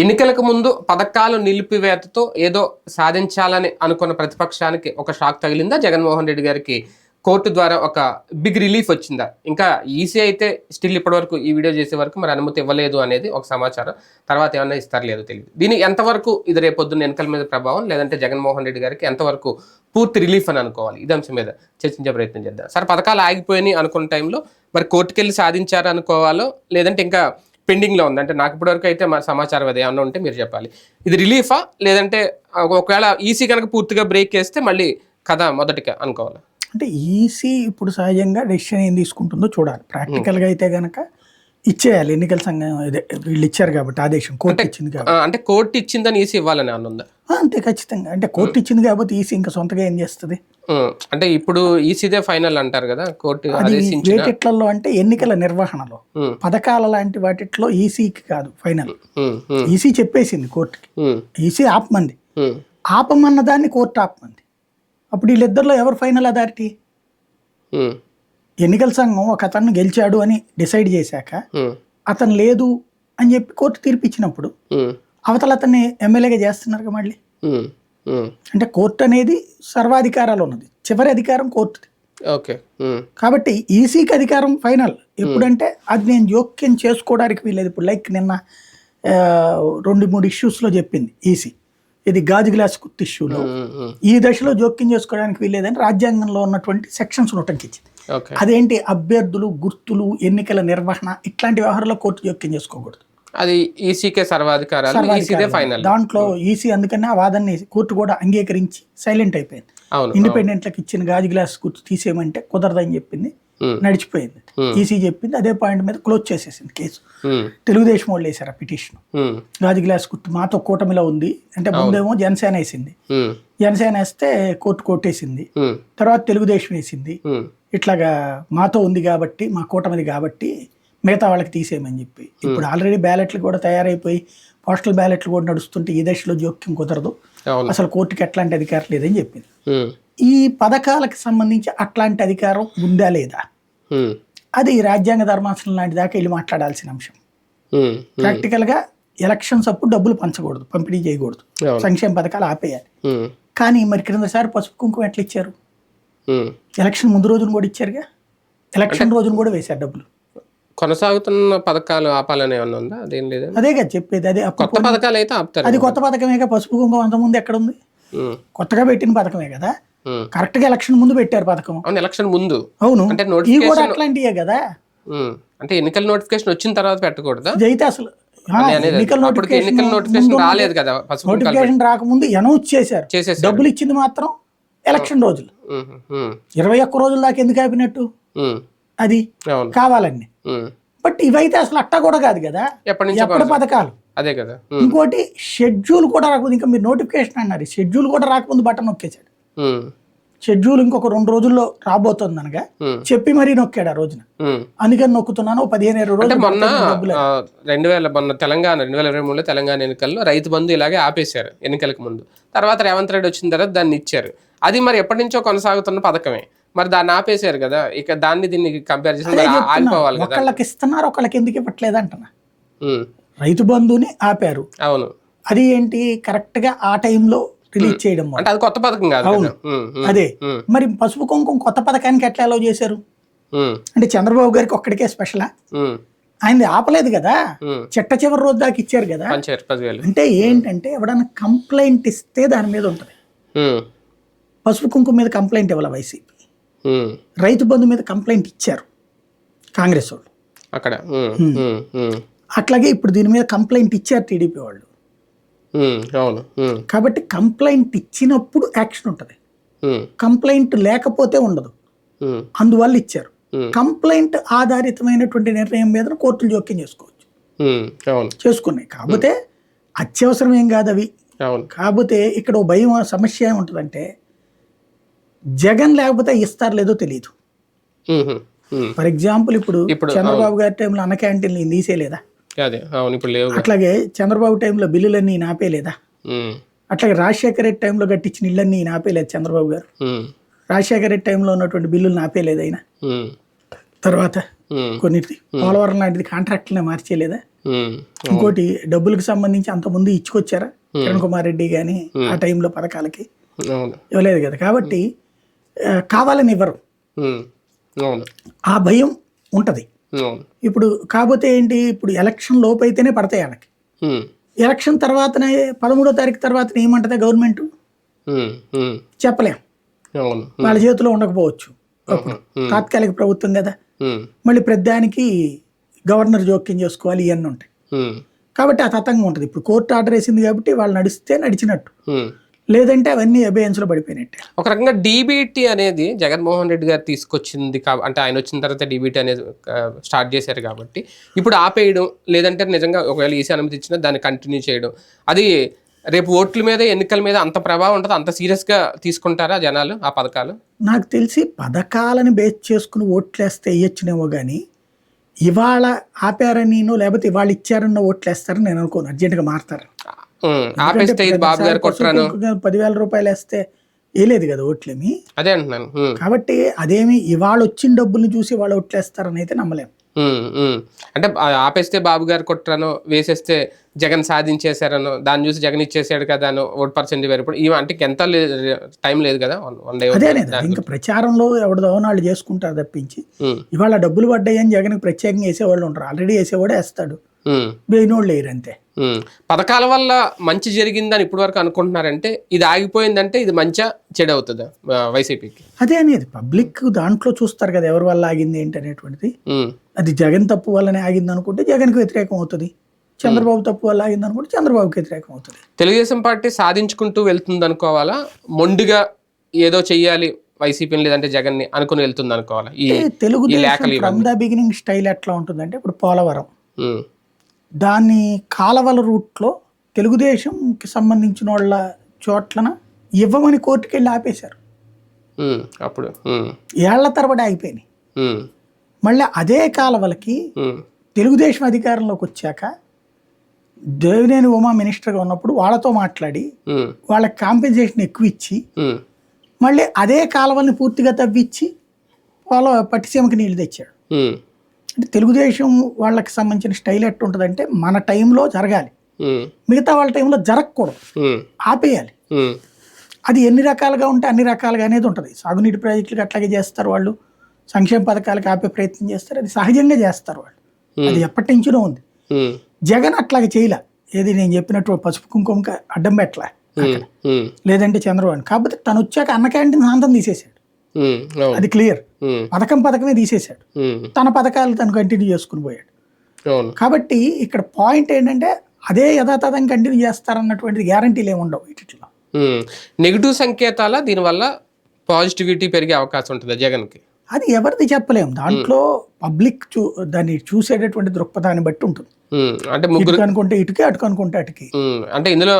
ఎన్నికలకు ముందు పథకాలు నిలిపివేతతో ఏదో సాధించాలని అనుకున్న ప్రతిపక్షానికి ఒక షాక్ తగిలిందా? జగన్మోహన్ రెడ్డి గారికి కోర్టు ద్వారా ఒక బిగ్ రిలీఫ్ వచ్చిందా? ఇంకా ఈసీ అయితే స్టిల్ ఇప్పటివరకు ఈ వీడియో చేసే వరకు మరి అనుమతి ఇవ్వలేదు అనేది ఒక సమాచారం. తర్వాత ఏమైనా ఇస్తారు లేదో తెలియదు. దీని ఎంతవరకు ఇది రేపొద్దున్న ఎన్నికల మీద ప్రభావం లేదంటే జగన్మోహన్ రెడ్డి గారికి ఎంతవరకు పూర్తి రిలీఫ్ అని అనుకోవాలి? ఇది అంశం మీద చర్చించే ప్రయత్నం చేద్దాం. సార్ పథకాలు ఆగిపోయినాయి అనుకున్న టైంలో మరి కోర్టుకెళ్ళి సాధించారు అనుకోవాలో లేదంటే ఇంకా పెండింగ్లో ఉంది. అంటే నాకు ఇప్పటివరకు అయితే మా సమాచారం అది ఏమన్నా ఉంటే మీరు చెప్పాలి. ఇది రిలీఫా? లేదంటే ఒకవేళ ఈసీ కనుక పూర్తిగా బ్రేక్ చేస్తే మళ్ళీ కథ మొదటిగా అనుకోవాలి? అంటే ఈసీ ఇప్పుడు సహజంగా డెసిషన్ ఏం తీసుకుంటుందో చూడాలి. ప్రాక్టికల్గా అయితే గనక ఇచ్చేయాలి. ఎన్నికల సంఘం ఇదే వీళ్ళు ఇచ్చారు కాబట్టి ఆదేశం. కోర్టు ఇచ్చింది కాబట్టి. అంటే కోర్టు ఇచ్చిందని ఈసీ ఇవ్వాలని ఆ, అంతే ఖచ్చితంగా. అంటే కోర్టు ఇచ్చింది కాబట్టి ఈసీ ఇంకా సొంతగా ఏం చేస్తుంది? అంటే ఇప్పుడు ఈసీదే ఫైనల్ అంటారు కదా కోర్టు వేటిట్లలో అంటే ఎన్నికల నిర్వహణలో. పథకాల లాంటి వాటిట్లో ఈసీకి కాదు ఫైనల్. ఈసీ చెప్పేసింది కోర్టుకి. ఈసీ ఆపమంది. ఆపమన్న దాన్ని కోర్టు ఆపమంది. అప్పుడు వీళ్ళిద్దరిలో ఎవరు ఫైనల్ అథారిటీ? ఎన్నికల సంఘం ఒక అతన్ని గెలిచాడు అని డిసైడ్ చేశాక అతను లేదు అని చెప్పి కోర్టు తీర్పు ఇచ్చినప్పుడు ఉం, అవతల అతన్ని ఎమ్మెల్యేగా చేస్తున్నారు మళ్ళీ. అంటే కోర్టు అనేది సర్వాధికారాలు ఉన్నది. చివరి అధికారం కోర్టుది. ఓకే ఉం, కాబట్టి ఈసీకి అధికారం ఫైనల్. ఎప్పుడంటే అది నేను జోక్యం చేసుకోవడానికి వీలేదు ఇప్పుడు లైక్ నిన్న రెండు మూడు ఇష్యూస్లో చెప్పింది ఈసీ. ఇది గాజు గ్లాస్ కుర్తి ఇష్యూలో. ఈ దశలో జోక్యం చేసుకోవడానికి వీలేదని రాజ్యాంగంలో ఉన్నటువంటి సెక్షన్స్ ఉటంకించింది ఓకే అదేంటి? అభ్యర్థులు గుర్తులు ఎన్నికల నిర్వహణ ఇట్లాంటి వ్యవహారాల్లో కోర్టు జోక్యం చేసుకోకూడదు. అది ఈసీకే సర్వాధికారాలు ఈసీదే ఫైనల్. దాంట్లో ఈసీ అందుకని ఆ వాదనని కోర్టు కూడా అంగీకరించి సైలెంట్ అయిపోయింది. అవును ఇండిపెండెంట్లకు ఇచ్చిన గాజు గ్లాస్ గుర్తు తీసేయమంటే కుదరదని చెప్పింది. నడిచిపోయింది. ఈసీ చెప్పింది. అదే పాయింట్ మీద క్లోజ్ చేసేసింది కేసు. తెలుగుదేశం వాళ్ళు వేశారు ఆ పిటిషన్. గాజు గ్లాస్ గుర్తు మాతో కూటమిలో ఉంది. అంటే ముందేమో జనసేన వేసింది. జనసేన వేస్తే కోర్టు కొట్టేసింది. తర్వాత తెలుగుదేశం వేసింది. ఇట్లాగా మాతో ఉంది కాబట్టి మా కూటమిది కాబట్టి మిగతా వాళ్ళకి తీసేయమని చెప్పి. ఇప్పుడు ఆల్రెడీ బ్యాలెట్లు కూడా తయారైపోయి పోస్టల్ బ్యాలెట్లు కూడా నడుస్తుంటే ఈ దశలో జోక్యం కుదరదు. అసలు కోర్టుకి ఎట్లాంటి అధికారం లేదని చెప్పింది. ఉం, ఈ పథకాలకు సంబంధించి అట్లాంటి అధికారం ఉందా లేదా? ఉం, అది రాజ్యాంగ ధర్మాసనం లాంటి దాకా వెళ్ళి మాట్లాడాల్సిన అంశం. ఉం, ప్రాక్టికల్గా ఎలక్షన్స్ అప్పుడు డబ్బులు పంచకూడదు పంపిణీ చేయకూడదు. సంక్షేమ పథకాలు ఆపేయాలి. కానీ మరి క్రిందసారి పసుపు కుంకుమ ఎట్లా ఇచ్చారు. ఎలక్షన్ ముందు రోజున కూడా ఇచ్చారుగా? ఎలక్షన్ రోజున కూడా వేశారు డబ్బులు. కొనసాగుతున్న పథకాలు ఆపాలని ఏమన్నా ఉందా? అదేం లేదా? అదే కదా చెప్పేది. అదే కొత్త పథకాలు అయితే ఆపుతారు అది కొత్త పథకమేగా పసుపు కుంకుమ అంత ముందు ఎక్కడ ఉంది కొత్తగా పెట్టిన పథకమే కదా. కరెక్ట్గా ఎలక్షన్ ముందు పెట్టారు పథకం. అవును ఎలక్షన్ ముందు. అవును. అంటే ఇవి కూడా అట్లాంటివే కదా. అంటే ఎన్నికల నోటిఫికేషన్ వచ్చిన తర్వాత పెట్టకూడదా? ఇదైతే అసలు ఎన్నికల నోటిఫికేషన్ రాలేదు కదా నోటిఫికేషన్ రాకముందు అనౌన్స్ చేశారు. డబ్బులు ఇచ్చింది మాత్రం ఎలక్షన్ రోజులు. ఇరవై ఒక్క రోజుల దాకా ఎందుకు ఆపినట్టు. అది కావాలండి. బట్ ఇవైతే అసలు అట్టా కూడా కాదు కదా. ఎప్పటి పథకాలు? అదే కదా. ఇంకోటి షెడ్యూల్ కూడా రాకముందు ఇంకా మీరు నోటిఫికేషన్ అన్నారు షెడ్యూల్ కూడా రాకముందు బటన్ నొక్కేశాడు. షెడ్యూల్ ఇంకొక రెండు రోజుల్లో రాబోతుంది అనగా చెప్పి మరీ నొక్కాడు ఆ రోజున. అందుకని నొక్కుతున్నాను పదిహేను ఇరవై రోజులు మొన్న రెండు వేల మొన్న తెలంగాణ రెండు వేల ఇరవై మూడులో తెలంగాణ ఎన్నికల్లో రైతు బంధు ఇలాగే ఆపేశారు ఎన్నికలకు ముందు. తర్వాత రేవంత్ రెడ్డి వచ్చిన తర్వాత దాన్ని ఇచ్చారు. అది మరి ఎప్పటి నుంచో కొనసాగుతున్న పథకమే. మరి దాన్ని ఆపేశారు కదా. ఇక దాన్ని దీన్ని కంపేర్ చేసి ఆగిపోవాలి ఒకళ్ళకి ఇస్తున్నారు ఒకళ్ళకి ఎందుకు ఇవ్వట్లేదు అంటున్నా. రైతు బంధుని ఆపారు. అవును. అది ఏంటి? కరెక్ట్గా ఆ టైంలో రిలీజ్ చేయడం. అంటే అది కొత్త పథకం కాదు ఉం, అదే. మరి పసుపు కుంకుమ కొత్త పథకానికి ఎట్లా అలౌ చేశారు? అంటే చంద్రబాబు గారికి ఒక్కడికే స్పెషలా ఉం, ఆయనది ఆపలేదు కదా. చిట్ట చివరి రోజు దాకా ఇచ్చారు కదా? అంటే ఏంటంటే ఎవడన్నా కంప్లైంట్ ఇస్తే దాని మీద ఉంటుంది. పసుపు కుంకుమ మీద కంప్లైంట్ ఇవ్వాలి వైసీపీ. రైతు బంధు మీద కంప్లైంట్ ఇచ్చారు కాంగ్రెస్ వాళ్ళు. అక్కడ. అట్లాగే ఇప్పుడు దీని మీద కంప్లైంట్ ఇచ్చారు టీడీపీ వాళ్ళు. అవును. కాబట్టి కంప్లైంట్ ఇచ్చినప్పుడు యాక్షన్ ఉంటుంది. కంప్లైంట్ లేకపోతే ఉండదు. అందువల్ల ఇచ్చారు. కంప్లైంట్ ఆధారితమైనటువంటి నిర్ణయం మీద కోర్టులు జోక్యం చేసుకోవచ్చు. చేసుకున్నాయి. కాకపోతే అత్యవసరం ఏం కాదు అవి కాకపోతే ఇక్కడ భయం సమస్య ఏముంటుందంటే జగన్ లేకపోతే ఇస్తారు లేదో తెలియదు. ఫర్ ఎగ్జాంపుల్ ఇప్పుడు చంద్రబాబు గారి టైంలో అన్న క్యాంటీన్లు ఈయన తీసేయలేదా అట్లాగే చంద్రబాబు టైంలో బిల్లులన్నీ ఉం, అట్లాగే రాజశేఖర రెడ్డి టైంలో కట్టించిన ఇళ్ళన్నీ ఈయన ఆపేయలేదు చంద్రబాబు గారు. రాజశేఖర రెడ్డి టైంలో ఉన్నటువంటి బిల్లులను ఆపేయలేదు ఆయన. ఉం, తర్వాత ఉం, కొన్ని పోలవరం లాంటిది కాంట్రాక్ట్లనే మార్చేయలేదా ఇంకోటి డబ్బులకు సంబంధించి అంతకుముందు ఇచ్చుకొచ్చారా? కిరణ్ కుమార్ రెడ్డి కానీ ఆ టైంలో పథకాలకి? ఇవ్వలేదు కదా. కాబట్టి కావాలని ఇవ్వరు. ఆ భయం ఉంటది. ఇప్పుడు కాకపోతే ఏంటి? ఇప్పుడు ఎలక్షన్ లోపు అయితేనే పడతాయి ఉమ్, ఎలక్షన్ తర్వాతనే పదమూడో తారీఖు తర్వాత ఏమంటది గవర్నమెంట్? చెప్పలేం. వాళ్ళ చేతిలో ఉండకపోవచ్చు. తాత్కాలిక ప్రభుత్వం కదా. మళ్ళీ ప్రతిదానికి గవర్నర్ జోక్యం చేసుకోవాలి ఇవన్నీ ఉంటాయి. కాబట్టి ఆ తతంగా ఉంటుంది. ఇప్పుడు కోర్టు ఆర్డర్ వేసింది కాబట్టి వాళ్ళు నడిస్తే నడిచినట్టు. లేదంటే అవన్నీ అబేయన్స్లో పడిపోయినట్టే. ఒక రకంగా డీబీటీ అనేది జగన్మోహన్ రెడ్డి గారు తీసుకొచ్చింది అంటే ఆయన వచ్చిన తర్వాత డీబీటీ అనేది స్టార్ట్ చేశారు కాబట్టి. ఇప్పుడు ఆపేయడం లేదంటే నిజంగా ఒకవేళ ఈసీ అనుమతి ఇచ్చినా దాన్ని కంటిన్యూ చేయడం. అది రేపు ఓట్ల మీద ఎన్నికల మీద అంత ప్రభావం ఉంటుంది? అంత సీరియస్గా తీసుకుంటారా జనాలు ఆ పథకాలు? నాకు తెలిసి పథకాలను బేస్ చేసుకుని ఓట్లేస్తే వేయచ్చునేమో కానీ ఇవాళ ఆపారనినో లేకపోతే ఇవాళ ఇచ్చారన్న ఓట్లేస్తారని నేను అనుకోను. అర్జెంటుగా మారుతారు. ఆపేస్తే ఇది బాబు గారు కొట్టరాను పదివేల రూపాయలు వేస్తే వేయలేదు కదా ఓట్లేమి? అదే అంటున్నాను. కాబట్టి అదేమి ఇవాళ వచ్చిన డబ్బుల్ని చూసి వాళ్ళు ఓట్లేస్తారని అయితే నమ్మలేం. ఉమ్, ఉమ్. అంటే ఆపేస్తే బాబు గారు కొట్టరాను వేసేస్తే జగన్ సాధించేశారను దాన్ని చూసి జగన్ ఇచ్చేసాడు కదా అని ఓట్ పర్సెంట్ వేరు. ఇప్పుడు ఈమె అంటే ఎంత టైం లేదు కదా వన్ డే ఇంకా ప్రచారంలో ఎవరిదో వాళ్ళు చేసుకుంటారు తప్పించి ఇవాళ డబ్బులు పడ్డాయని జగన్కి ప్రత్యేకంగా వేసేవాళ్ళు ఉంటారు ఆల్రెడీ వేసేవాడే వేస్తాడు. వేయినోళ్ళు వేయరు అంతే. పథకాల వల్ల మంచి జరిగిందని ఇప్పటి వరకు అనుకుంటున్నారంటే ఇది ఆగిపోయిందంటే ఇది మంచిగా చెడు అవుతుంది వైసీపీకి? అదే అనేది పబ్లిక్ దాంట్లో చూస్తారు కదా ఎవరి వల్ల ఆగింది ఏంటి అనేటువంటిది. అది జగన్ తప్పు వల్లనే ఆగింది అనుకుంటే జగన్కి వ్యతిరేకం అవుతుంది. చంద్రబాబు తప్పు వల్ల ఆగింది అనుకుంటే చంద్రబాబుకి వ్యతిరేకం అవుతుంది. తెలుగుదేశం పార్టీ సాధించుకుంటూ వెళ్తుంది అనుకోవాలా మొండిగా ఏదో చెయ్యాలి వైసీపీని లేదంటే జగన్ని అనుకుని వెళ్తుంది అనుకోవాలా ఈ ఫ్రమ్ ద బిగినింగ్ స్టైల్ ఎట్లా ఉంటుందంటే ఇప్పుడు పోలవరం. దాన్ని కాలవల రూట్లో తెలుగుదేశంకి సంబంధించిన వాళ్ళ చోట్లన ఇవ్వమని కోర్టుకి వెళ్ళి ఆపేశారు అప్పుడు ఏళ్ళ తరబడి ఆగిపోయినాయి. మళ్ళీ అదే కాలవలకి తెలుగుదేశం అధికారంలోకి వచ్చాక దేవినేని ఉమా మినిస్టర్గా ఉన్నప్పుడు వాళ్ళతో మాట్లాడి వాళ్ళకి కాంపెన్సేషన్ ఎక్కువ ఇచ్చి మళ్ళీ అదే కాలువల్ని పూర్తిగా తవ్విచ్చి వాళ్ళ పట్టిసీమకి నీళ్ళు తెచ్చాడు. అంటే తెలుగుదేశం వాళ్ళకి సంబంధించిన స్టైల్ ఎట్టు ఉంటుందంటే మన టైంలో జరగాలి. మిగతా వాళ్ళ టైంలో జరగకూడదు. ఆపేయాలి. అది ఎన్ని రకాలుగా ఉంటే అన్ని రకాలుగా అనేది ఉంటుంది. సాగునీటి ప్రాజెక్టులకు అట్లాగే చేస్తారు వాళ్ళు. సంక్షేమ పథకాలకు ఆపే ప్రయత్నం చేస్తారు. అది సహజంగా చేస్తారు వాళ్ళు. అది ఎప్పటి నుంచినో ఉంది. జగన్ అట్లాగే చేయలే. ఏది నేను చెప్పినట్టు పసుపు కుంకుమకి అడ్డం పెట్టలే. లేదంటే చంద్రబాబు. కాబట్టి తను వచ్చాక అన్న క్యాంటీన్ సాంతం అవును. అది క్లియర్. పథకం పథకమే తీసేశాడు. తన పథకాలు తను కంటిన్యూ చేసుకుని పోయాడు. కాబట్టి ఇక్కడ పాయింట్ ఏంటంటే అదే యథాతథం కంటిన్యూ చేస్తారన్నటువంటిది గ్యారంటీలు ఏమి ఉండవు వీటిలో నెగిటివ్ సంకేతాల దీనివల్ల పాజిటివిటీ పెరిగే అవకాశం ఉంటుంది జగన్కి. అది ఎవరిది చెప్పలేము దాంట్లో పబ్లిక్ చూ దాన్ని చూసేటటువంటి దృక్పథాన్ని బట్టి ఉంటుంది. అంటే అనుకుంటే ఇటుకే అటుకు. అనుకుంటే అటుకి అంటే ఇందులో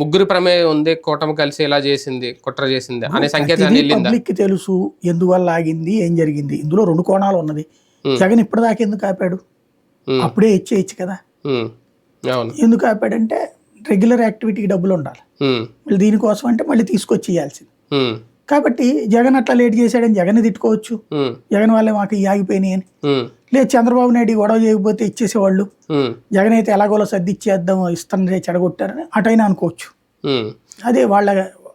ముగ్గురు ప్రమేయం ఉంది కూటమి కలిసి ఇలా చేసింది కుట్ర చేసింది అనే సంకేతాన్ని పబ్లిక్ తెలుసు ఎందువల్ల ఆగింది ఏం జరిగింది. ఇందులో రెండు కోణాలు ఉన్నది. జగన్ ఇప్పటిదాకా ఎందుకు ఆపాడు. అప్పుడే ఇచ్చేయచ్చు కదా. ఎందుకు ఆపాడంటే రెగ్యులర్ యాక్టివిటీకి డబ్బులు ఉండాలి. మళ్ళీ దీనికోసం అంటే మళ్ళీ తీసుకొచ్చి ఇవ్వాల్సింది కాబట్టి జగన్ అట్లా లేట్ చేశాడని జగన్ తిట్టుకోవచ్చు. జగన్ వాళ్ళే మాకు ఇవి ఆగిపోయినాయి అని. లేదు చంద్రబాబు నాయుడు ఈ గొడవ చేయకపోతే ఇచ్చేసేవాళ్ళు. జగన్ అయితే ఎలాగోలో సర్ది ఇచ్చేద్దాం ఇస్తానని చెడగొట్టారని అటైనా అనుకోవచ్చు. అదే వాళ్ళ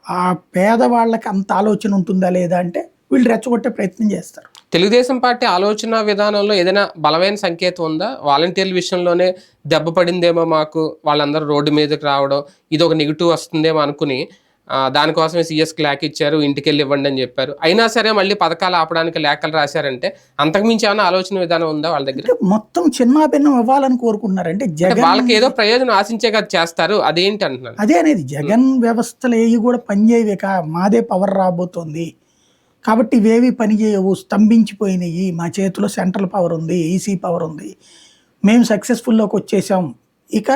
ఆ పేదవాళ్ళకి అంత ఆలోచన ఉంటుందా లేదా అంటే వీళ్ళు రెచ్చగొట్టే ప్రయత్నం చేస్తారు. తెలుగుదేశం పార్టీ ఆలోచన విధానంలో ఏదైనా బలమైన సంకేతం ఉందా? వాలంటీర్ల విషయంలోనే దెబ్బ పడిందేమో మాకు వాళ్ళందరూ రోడ్డు మీదకి రావడం ఇది ఒక నెగిటివ్ వస్తుందేమో అనుకుని దానికోసమే సీఎస్కి లేఖ ఇచ్చారు ఇంటికి వెళ్ళి ఇవ్వండి అని చెప్పారు. అయినా సరే మళ్ళీ పథకాలు ఆపడానికి లేఖలు రాశారంటే అంతకుమించి ఏమైనా ఆలోచన విధానం ఉందా వాళ్ళ దగ్గర? మొత్తం చిన్న భిన్నం ఇవ్వాలని కోరుకుంటున్నారు అంటే అంటే జగన్ వాళ్ళకి ఏదో ప్రయోజనం ఆశించే కదా చేస్తారు అదేంటి అంటున్నాను అదే అనేది జగన్ వ్యవస్థలు ఏవి కూడా పనిచేయవే కా మాదే పవర్ రాబోతోంది. కాబట్టి ఇవేవి పనిచేయవు స్తంభించిపోయినాయి. మా చేతిలో సెంట్రల్ పవర్ ఉంది ఈసీ పవర్ ఉంది. మేము సక్సెస్ఫుల్లోకి వచ్చేసాం. ఇక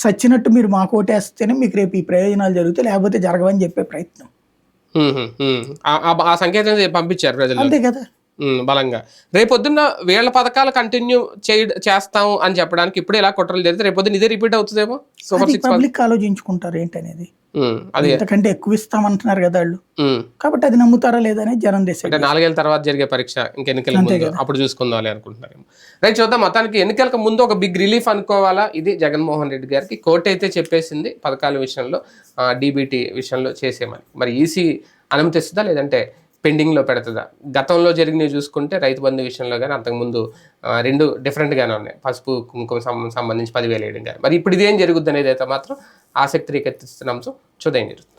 సచ్చినట్టు మీరు మాకు ఓటేస్తేనే మీకు రేపు ఈ ప్రయోజనాలు జరుగుతాయి లేకపోతే జరగవని చెప్పే ప్రయత్నం. ఆ- సంకేతం పంపించారు ప్రజలు అంతే కదా? బలంగా. రేపొద్దున్న వీళ్ళ పథకాలు కంటిన్యూ చేయ చేస్తాం అని చెప్పడానికి ఇప్పుడు ఇలా కుట్రలు జరిగితే రేపొద్దున ఇదే రిపీట్ అవుతుందేమో? సూపర్ సిక్స్ పబ్లిక్ ఆలోచించుకుంటారు ఏంటనేది. అదే ఇంతకంటే ఎక్కువ ఇస్తామంటున్నారు కదా వాళ్ళు. కాబట్టి అది నమ్ముతారా లేదని జనం దేశం అంటే నాలుగేళ్ళ తర్వాత జరిగే పరీక్ష ఇంక ఎన్నికల ముందు అప్పుడు చూసుకుందాం అనుకుంటున్నారు రైట్ చూద్దాం మొత్తానికి ఎన్నికలకు ముందు ఒక బిగ్ రిలీఫ్ అనుకోవాలా? ఇది జగన్మోహన్ రెడ్డి గారికి కోర్టు అయితే చెప్పేసింది పథకాల విషయంలో డీబీటీ విషయంలో చేసేమని మరి ఈసీ అనుమతిస్తుందా లేదంటే పెండింగ్లో పెడుతుందా? గతంలో జరిగినవి చూసుకుంటే రైతు బంధు విషయంలో కానీ అంతకుముందు రెండు డిఫరెంట్గానే ఉన్నాయి. పసుపు కుంకుమ సం- సంబంధించి పదివేలు వేయడం కానీ మరి ఇప్పుడు ఇదేం జరుగుద్ది అనేది అయితే మాత్రం ఆసక్తి రేకెత్తిస్తున్న. అంశం చూద్దాం జరుగుతుంది